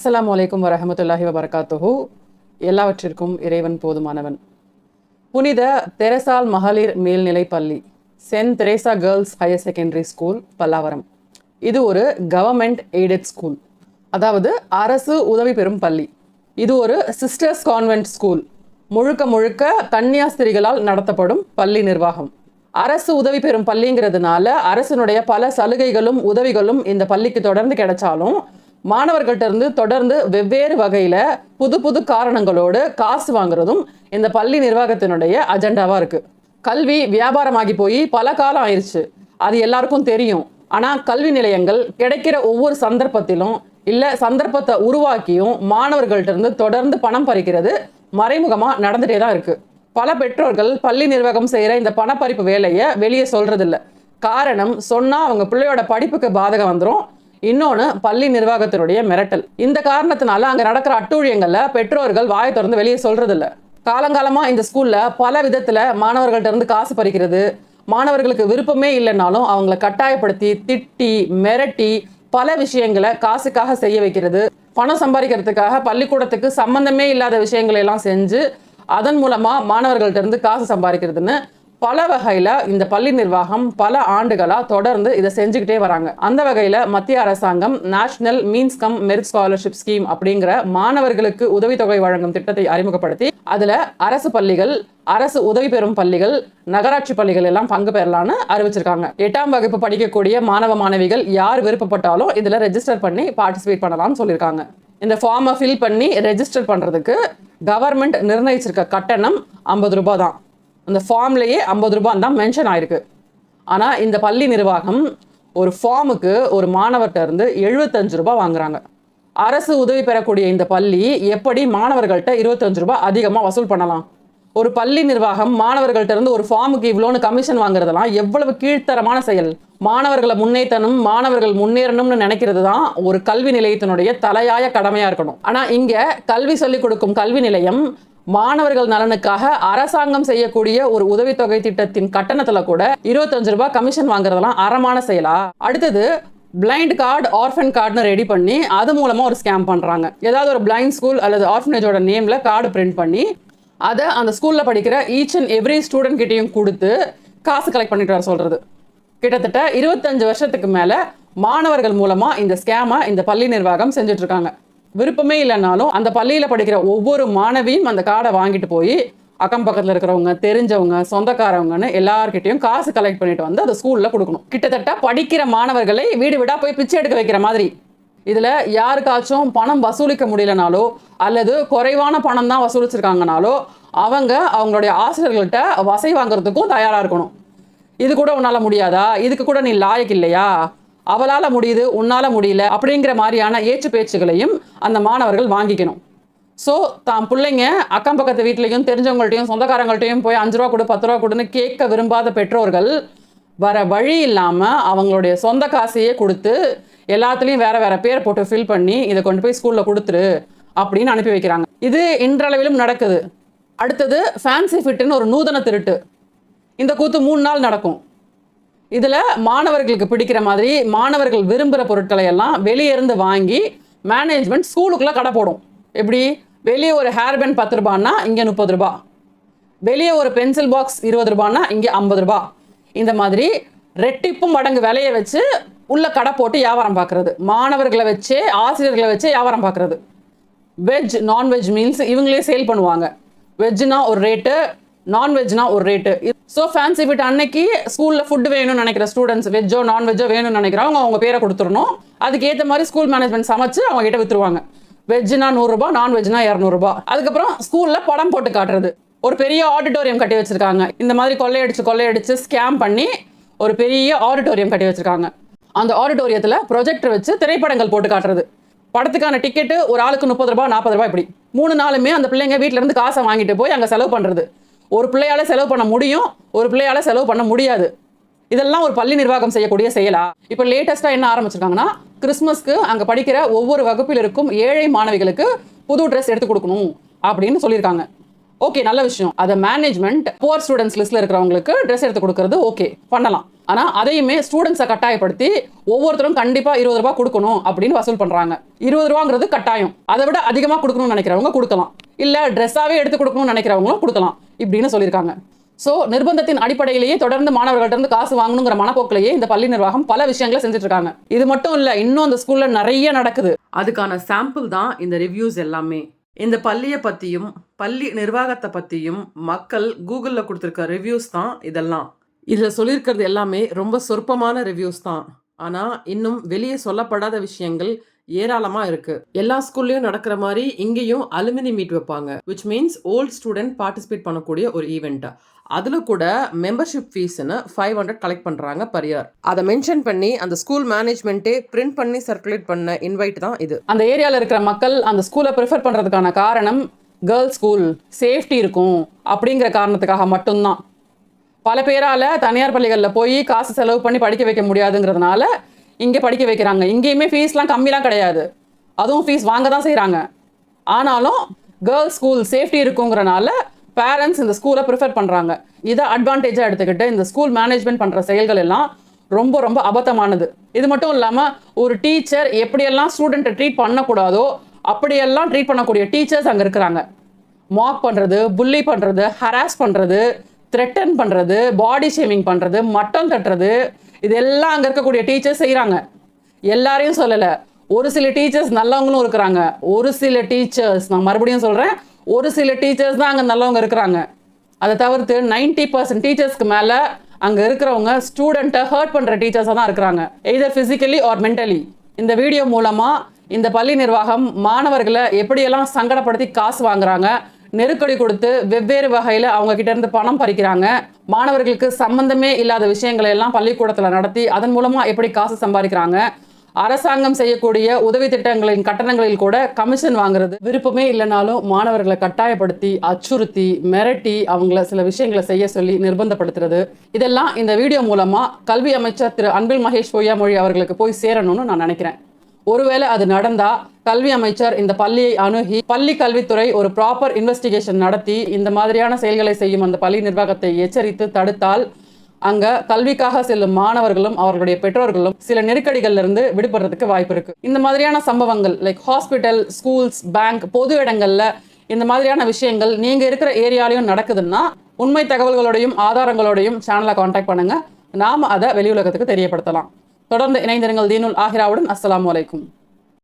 அஸ்லாம் அலைக்கும் வரமத்துல்லாஹி வபரகாத்துஹு. எல்லாவற்றிற்கும் இறைவன் போதுமானவன். புனித தெரசால் மகளிர் மேல்நிலை பள்ளி saint Teresa girls higher secondary school Pallavaram. இது ஒரு கவர்மெண்ட் எய்டட் ஸ்கூல். அதாவது அரசு உதவி பெறும் பள்ளி. இது ஒரு சிஸ்டர்ஸ் கான்வென்ட் ஸ்கூல். முழுக்க முழுக்க கன்னியாஸ்திரிகளால் நடத்தப்படும் பள்ளி நிர்வாகம். அரசு உதவி பெறும் பள்ளிங்கிறதுனால அரசினுடைய பல சலுகைகளும் உதவிகளும் இந்த பள்ளிக்கு தொடர்ந்து கிடைச்சாலும் மாணவர்கள்ட்ட இருந்து தொடர்ந்து வெவ்வேறு வகையில் புது புது காரணங்களோடு காசு வாங்குறதும் இந்த பள்ளி நிர்வாகத்தினுடைய அஜெண்டாவாக இருக்குது கல்வி வியாபாரமாகி போய் பல காலம் ஆயிடுச்சு அது எல்லாருக்கும் தெரியும். ஆனால் கல்வி நிலையங்கள் கிடைக்கிற ஒவ்வொரு சந்தர்ப்பத்திலும் இல்லை சந்தர்ப்பத்தை உருவாக்கியும் மாணவர்கள்ட்ட இருந்து தொடர்ந்து பணம் பறிக்கிறது மறைமுகமாக நடந்துகிட்டே தான் இருக்குது பல பெற்றோர்கள் பள்ளி நிர்வாகம் செய்கிற இந்த பணப்பறிப்பு வேலையை வெளியே சொல்கிறதில்ல காரணம் சொன்னால் அவங்க பிள்ளையோட படிப்புக்கு பாதகம் வந்துடும் இன்னொன்று பள்ளி நிர்வாகத்தினுடைய மிரட்டல். இந்த காரணத்தினால அங்கே நடக்கிற அட்டூழியங்களில் பெற்றோர்கள் வாயை திறந்து வெளியே சொல்கிறது இல்லை காலங்காலமாக இந்த ஸ்கூலில் பல விதத்தில் மாணவர்கள்ட்ட இருந்து காசு பறிக்கிறது. மாணவர்களுக்கு விருப்பமே இல்லைனாலும் அவங்கள கட்டாயப்படுத்தி திட்டி மிரட்டி பல விஷயங்களை காசுக்காக செய்ய வைக்கிறது. பணம் சம்பாதிக்கிறதுக்காக பள்ளிக்கூடத்துக்கு சம்பந்தமே இல்லாத விஷயங்களை எல்லாம் செஞ்சு அதன் மூலமாக மாணவர்கள்ட்ட இருந்து காசு சம்பாதிக்கிறதுன்னு பல வகையில இந்த பள்ளி நிர்வாகம் பல ஆண்டுகளா தொடர்ந்து இதை செஞ்சுக்கிட்டே வராங்க. அந்த வகையில மத்திய அரசாங்கம் national means cum merit scholarship scheme அப்படிங்கிற மாணவர்களுக்கு உதவித்தொகை வழங்கும் திட்டத்தை அறிமுகப்படுத்தி அதுல அரசு பள்ளிகள் அரசு உதவி பெறும் பள்ளிகள் நகராட்சி பள்ளிகள் எல்லாம் பங்கு பெறலான்னு அறிவிச்சிருக்காங்க. எட்டாம் வகுப்பு படிக்கக்கூடிய மாணவ மாணவிகள் யார் விருப்பப்பட்டாலும் இதுல ரெஜிஸ்டர் பண்ணி பார்ட்டிசிபேட் பண்ணலாம்னு சொல்லியிருக்காங்க. இந்த ஃபார்மை ஃபில் பண்ணி ரெஜிஸ்டர் பண்றதுக்கு கவர்மெண்ட் நிர்ணயிச்சிருக்க கட்டணம் ஐம்பது ரூபாய் தான். அந்த ஃபார்ம்லேயே ஐம்பது ரூபான்னு தான் மென்ஷன் ஆயிருக்கு. ஆனால் இந்த பள்ளி நிர்வாகம் ஒரு ஃபார்முக்கு ஒரு மாணவர்கிட்ட இருந்து எழுபத்தஞ்சு ரூபா வாங்குறாங்க. அரசு உதவி பெறக்கூடிய இந்த பள்ளி எப்படி மாணவர்கள்ட்ட இருபத்தஞ்சு ரூபாய் அதிகமாக வசூல் பண்ணலாம்? ஒரு பள்ளி நிர்வாகம் மாணவர்கள்ட்ட இருந்து ஒரு ஃபார்முக்கு இவ்வளோன்னு கமிஷன் வாங்குறதெல்லாம் எவ்வளவு கீழ்த்தரமான செயல்? மாணவர்களை முன்னேற்றணும் மாணவர்கள் முன்னேறணும்னு நினைக்கிறது தான் ஒரு கல்வி நிலையத்தினுடைய தலையாய கடமையாக இருக்கணும். ஆனால் இங்கே கல்வி சொல்லிக் கொடுக்கும் கல்வி நிலையம் மாணவர்கள் நலனுக்காக அரசாங்கம் செய்யக்கூடிய ஒரு உதவித்தொகை திட்டத்தின் கட்டணத்துல கூட இருபத்தஞ்சு ரூபாய் கமிஷன் வாங்குறதெல்லாம் அறமான செயலா? அடுத்தது பிளைண்ட் கார்டு ஆர்ஃபன் கார்டுன்னு ரெடி பண்ணி அது மூலமா ஒரு ஸ்கேம் பண்றாங்க. ஏதாவது ஒரு பிளைண்ட் ஸ்கூல் அல்லது ஆர்ஃபனேஜோட நேம்ல கார்டு பிரிண்ட் பண்ணி அதை அந்த ஸ்கூல்ல படிக்கிற ஈச் அண்ட் எவ்ரி ஸ்டூடெண்ட் கிட்டேயும் கொடுத்து காசு கலெக்ட் பண்ணிட்டு வர சொல்றது. கிட்டத்தட்ட இருபத்தஞ்சு வருஷத்துக்கு மேல மாணவர்கள் மூலமா இந்த ஸ்கேமை இந்த பள்ளி நிர்வாகம் செஞ்சுட்டு இருக்காங்க. விருப்பமே இல்லைனாலும் அந்த பள்ளியில் படிக்கிற ஒவ்வொரு மாணவியும் அந்த கார்டை வாங்கிட்டு போய் அக்கம் பக்கத்தில் இருக்கிறவங்க தெரிஞ்சவங்க சொந்தக்காரவங்கன்னு எல்லார்கிட்டயும் காசு கலெக்ட் பண்ணிட்டு வந்து அந்த ஸ்கூலில் கொடுக்கணும். கிட்டத்தட்ட படிக்கிற மாணவர்களை வீடு விடா போய் பிச்சை எடுக்க வைக்கிற மாதிரி. இதில் யாருக்காச்சும் பணம் வசூலிக்க முடியலனாலோ அல்லது குறைவான பணம் தான் வசூலிச்சிருக்காங்கனாலோ அவங்க அவங்களுடைய ஆசிரியர்கள்ட்ட வசை வாங்குறதுக்கும் தயாராக இருக்கணும். இது கூட உன்னால் முடியாதா? இதுக்கு கூட நீ லாயக்கு இல்லையா? அவளால் முடியுது உன்னால் முடியல அப்படிங்கிற மாதிரியான ஏச்சு பேச்சுகளையும் அந்த மாணவர்கள் வாங்கிக்கணும். ஸோ தான் பிள்ளைங்க அக்கம் பக்கத்து வீட்லேயும் தெரிஞ்சவங்கள்ட்டையும் சொந்தக்காரங்கள்ட்டையும் போய் அஞ்சு ரூபா கொடு பத்து ரூபா கொடுன்னு கேட்க விரும்பாத பெற்றோர்கள் வர வழி இல்லாமல் அவங்களுடைய சொந்த காசையே கொடுத்து எல்லாத்துலேயும் வேற வேற பேர் போட்டு ஃபில் பண்ணி இதை கொண்டு போய் ஸ்கூலில் கொடுத்துரு அப்படின்னு அனுப்பி வைக்கிறாங்க. இது இன்றளவிலும் நடக்குது. அடுத்தது ஃபேன்சி ஃபிட்டுன்னு ஒரு நூதன திருட்டு. இந்த கூத்து மூணு நாள் நடக்கும். இதில் மாணவர்களுக்கு பிடிக்கிற மாதிரி மாணவர்கள் விரும்புகிற பொருட்களை எல்லாம் வெளியே இருந்து வாங்கி மேனேஜ்மெண்ட் ஸ்கூலுக்குள்ளே கடை போடும். எப்படி? வெளியே ஒரு ஹேர் பேண்ட் பத்து ரூபான்னா இங்கே முப்பது ரூபா. வெளியே ஒரு பென்சில் பாக்ஸ் இருபது ரூபான்னா இங்கே ஐம்பது ரூபா. இந்த மாதிரி ரெட்டிப்பும் மடங்கு விலையை வச்சு உள்ள கடை போட்டு வியாபாரம் பார்க்குறது மாணவர்களை வச்சே ஆசிரியர்களை வச்சே வியாபாரம் பார்க்குறது வெஜ் நான்வெஜ் மீல்ஸ் இவங்களே சேல் பண்ணுவாங்க. வெஜ்னா ஒரு ரேட்டு நான்வெஜ்னா ஒரு ரேட்டு ஸோ ஃபேன்சி ஃபிட் அன்னைக்கு ஸ்கூலில் ஃபுட் வேணும்னு நினைக்கிற ஸ்டூடெண்ட்ஸ் வெஜ்ஜோ நான்வெஜ்ஜோ வேணும்னு நினைக்கிறவங்க அவங்க பேரை கொடுத்துடணும். அதுக்கேற்ற மாதிரி ஸ்கூல் மேனேஜ்மெண்ட் சமைச்சு அவங்க கிட்ட வித்துருவாங்க. வெஜ்னா நூறுரூபா நான்வெஜ்னா இரநூறுபா அதுக்கப்புறம் ஸ்கூலில் படம் போட்டு காட்டுறது. ஒரு பெரிய ஆடிட்டோரியம் கட்டி வச்சுருக்காங்க. இந்த மாதிரி கொள்ளையடிச்சு கொள்ளையடிச்சு ஸ்கேம் பண்ணி ஒரு பெரிய ஆடிட்டோரியம் கட்டி வச்சுருக்காங்க. அந்த ஆடிட்டோரியத்தில் ப்ரொஜெக்டர் வச்சு திரைப்படங்கள் போட்டு காட்டுறது. படத்துக்கான டிக்கெட்டு ஒரு ஆளுக்கு முப்பது ரூபா நாற்பது ரூபாய் இப்படி. மூணு நாளுமே அந்த பிள்ளைங்க வீட்டிலேருந்து இருந்து காசை வாங்கிட்டு போய் அங்கே செலவு பண்ணுறது ஒரு பிள்ளையால செலவு பண்ண முடியும் ஒரு பிள்ளையால செலவு பண்ண முடியாது. இதெல்லாம் ஒரு பள்ளி நிர்வாகம் செய்யக்கூடிய செயலா? இப்போ லேட்டஸ்ட்டாக என்ன ஆரம்பிச்சிருக்காங்கன்னா கிறிஸ்மஸ்க்கு அங்கே படிக்கிற ஒவ்வொரு வகுப்பில் இருக்கும் ஏழை மாணவிகளுக்கு புது ட்ரெஸ் எடுத்து கொடுக்கணும் அப்படின்னு சொல்லியிருக்காங்க. ஓகே நல்ல விஷயம். அதை மேனேஜ்மெண்ட் புவர் ஸ்டூடெண்ட்ஸ் லிஸ்ட்ல இருக்கிறவங்களுக்கு ட்ரெஸ் எடுத்து கொடுக்கறது ஓகே பண்ணலாம். ஆனால் அதையுமே ஸ்டூடெண்ட்ஸை கட்டாயப்படுத்தி ஒவ்வொருத்தரும் கண்டிப்பாக இருபது ரூபா கொடுக்கணும் அப்படின்னு வசூல் பண்ணுறாங்க இருபது ரூபாங்கிறது கட்டாயம். அதை விட அதிகமாக கொடுக்கணும்னு நினைக்கிறவங்க கொடுக்கலாம். இல்லை ட்ரெஸ்ஸாகவே எடுத்து கொடுக்கணும்னு நினைக்கிறவங்களும் கொடுக்கலாம். இப்படின்னு சொல்லியிருக்காங்க. ஸோ நிர்பந்தத்தின் அடிப்படையிலேயே தொடர்ந்து மாணவர்கள்ட்ட இருந்து காசு வாங்கணுங்கிற மனப்போக்கிலேயே இந்த பள்ளி நிர்வாகம் பல விஷயங்களை செஞ்சுட்டு இருக்காங்க இது மட்டும் இல்லை இன்னும் அந்த ஸ்கூல்ல நிறைய நடக்குது. அதுக்கான சாம்பிள் தான் இந்த ரிவ்யூஸ் எல்லாமே. இந்த பள்ளியை பற்றியும் பள்ளி நிர்வாகத்தை பற்றியும் மக்கள் கூகுளில் கொடுத்துருக்க ரிவ்யூஸ் தான் இதெல்லாம். இதில் சொல்லியிருக்கிறது எல்லாமே ரொம்ப சொற்பமான ரிவ்யூஸ் தான். ஆனால் இன்னும் வெளியே சொல்லப்படாத விஷயங்கள் ஏராளமாக இருக்கு. எல்லா ஸ்கூல்லையும் நடக்கிற மாதிரி இங்கேயும் அலுமினி மீட் வைப்பாங்க which means old student participate பண்ணக்கூடிய ஒரு ஈவெண்ட் அதில் கூட மெம்பர்ஷிப் ஃபீஸ்னு ஃபைவ் ஹண்ட்ரட் கலெக்ட் பண்ணுறாங்க பர் இயர் அதை மென்ஷன் பண்ணி அந்த ஸ்கூல் மேனேஜ்மெண்ட்டே பிரிண்ட் பண்ணி சர்க்குலேட் பண்ண இன்வைட் தான் இது. அந்த ஏரியாவில் இருக்கிற மக்கள் அந்த ஸ்கூலை ப்ரிஃபர் பண்ணுறதுக்கான காரணம் கேர்ள்ஸ் ஸ்கூல் சேஃப்டி இருக்கும் அப்படிங்கிற காரணத்துக்காக மட்டும்தான். பல பேரால் தனியார் பள்ளிகளில் போய் காசு செலவு பண்ணி படிக்க வைக்க முடியாதுங்கிறதுனால இங்கே படிக்க வைக்கிறாங்க. இங்கேயுமே ஃபீஸ்லாம் கம்மிலாம் கிடையாது. அதுவும் ஃபீஸ் வாங்க தான் செய்கிறாங்க ஆனாலும் கேர்ள்ஸ் ஸ்கூல் சேஃப்டி இருக்குங்கிறனால பேரண்ட்ஸ் இந்த ஸ்கூலை ப்ரிஃபர் பண்ணுறாங்க இதை அட்வான்டேஜாக எடுத்துக்கிட்டு இந்த ஸ்கூல் மேனேஜ்மெண்ட் பண்ணுற செயல்கள் எல்லாம் ரொம்ப ரொம்ப அபத்தமானது. இது மட்டும் இல்லாமல் ஒரு டீச்சர் எப்படியெல்லாம் ஸ்டூடெண்ட்டை ட்ரீட் பண்ணக்கூடாதோ அப்படியெல்லாம் ட்ரீட் பண்ணக்கூடிய டீச்சர்ஸ் அங்கே இருக்கிறாங்க. மாக் பண்ணுறது புல்லி பண்ணுறது ஹராஸ் பண்ணுறது த்ரெட்டன் பண்ணுறது பாடி ஷேமிங் பண்ணுறது மட்டம் தட்டுறது இதெல்லாம் அங்கே இருக்கக்கூடிய டீச்சர்ஸ் செய்கிறாங்க எல்லாரையும் சொல்லலை. ஒரு சில டீச்சர்ஸ் நல்லவங்களும் இருக்கிறாங்க. ஒரு சில டீச்சர்ஸ் நான் மறுபடியும் சொல்கிறேன் ஒரு சில டீச்சர்ஸ் தான் அங்கே நல்லவங்க இருக்கிறாங்க. அதை தவிர்த்து நைன்டி பர்சன்ட் டீச்சர்ஸ்க்கு மேலே அங்கே இருக்கிறவங்க ஸ்டூடெண்ட்டை ஹர்ட் பண்ணுற டீச்சர்ஸாக தான் இருக்கிறாங்க. எய்தர் ஃபிசிக்கலி ஆர் மென்டலி இந்த வீடியோ மூலமாக இந்த பள்ளி நிர்வாகம் மாணவர்களை எப்படியெல்லாம் சங்கடப்படுத்தி காசு வாங்குறாங்க நெருக்கடி கொடுத்து வெவ்வேறு வகையில் அவங்க இருந்து பணம் பறிக்கிறாங்க மாணவர்களுக்கு சம்பந்தமே இல்லாத விஷயங்களை எல்லாம் பள்ளிக்கூடத்தில் நடத்தி அதன் மூலமாக எப்படி காசு சம்பாதிக்கிறாங்க? அரசாங்கம் செய்யக்கூடிய உதவி திட்டங்களின் கட்டணங்களில் கூட கமிஷன் வாங்குறது விருப்பமே இல்லைனாலும் மாணவர்களை கட்டாயப்படுத்தி அச்சுறுத்தி மிரட்டி அவங்கள சில விஷயங்களை செய்ய சொல்லி நிர்பந்தப்படுத்துறது. இதெல்லாம் இந்த வீடியோ மூலமாக கல்வி அமைச்சர் திரு அன்பில் மகேஷ் பொய்யாமொழி அவர்களுக்கு போய் சேரணும்னு நான் நினைக்கிறேன். ஒருவேளை அது நடந்தா கல்வி அமைச்சர் இந்த பள்ளியை அணுகி பள்ளி கல்வித்துறை ஒரு ப்ராப்பர் இன்வெஸ்டிகேஷன் நடத்தி இந்த மாதிரியான செயல்களை செய்யும் அந்த பள்ளி நிர்வாகத்தை எச்சரித்து தடுத்தால் அங்க கல்விக்காக செல்லும் மாணவர்களும் அவர்களுடைய பெற்றோர்களும் சில நெருக்கடிகள்ல இருந்து விடுபடுறதுக்கு வாய்ப்பு இருக்கு. இந்த மாதிரியான சம்பவங்கள் லைக் ஹாஸ்பிட்டல் ஸ்கூல்ஸ் பேங்க் பொது இடங்கள்ல இந்த மாதிரியான விஷயங்கள் நீங்க இருக்கிற ஏரியாலையும் நடக்குதுன்னா உண்மை தகவல்களோடையும் ஆதாரங்களோடையும் சேனலை காண்டாக்ட் பண்ணுங்க. நாம அதை வெளி உலகத்துக்கு தெரியப்படுத்தலாம். தொடர்ந்து இணைந்திருங்கள் தீனுல் ஆஹிராவுடன். அஸ்லாம் வலைக்கும்